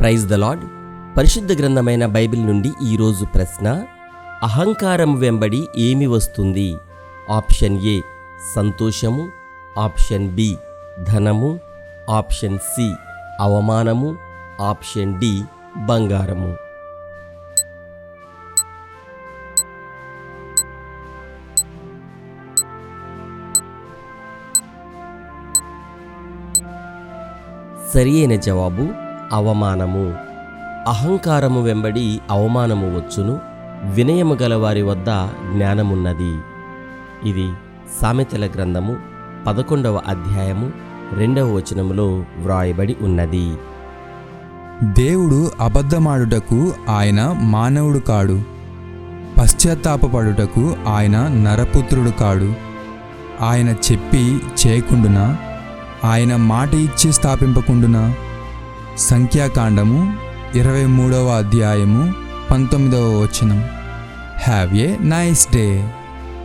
Praise the lord పరిశుద్ధ గ్రంథమైన Bible నుండి ఈరోజు ప్రశ్న అహంకారం వెంబడి ఏమి వస్తుంది? ఆప్షన్ ఏ సంతోషము. ఆప్షన్ బి ధనము. ఆప్షన్ సి అవమానము. ఆప్షన్ డి బంగారము. సరియైన జవాబు అవమానము. అహంకారము వెంబడి అవమానము వచ్చును వినయము గలవారి వద్ద జ్ఞానమున్నది. ఇది సామెతల గ్రంథము పదకొండవ అధ్యాయము రెండవ వచనములో వ్రాయబడి ఉన్నది. దేవుడు అబద్ధమాడుటకు ఆయన మానవుడు కాడు. పశ్చాత్తాపపడుటకు ఆయన నరపుత్రుడు కాడు. ఆయన చెప్పి చేయకుండునా? ఆయన మాట ఇచ్చి స్థాపింపకుండునా? సంఖ్యాకాండము ఇరవై మూడవ అధ్యాయము పంతొమ్మిదవ వచనం. Have a nice day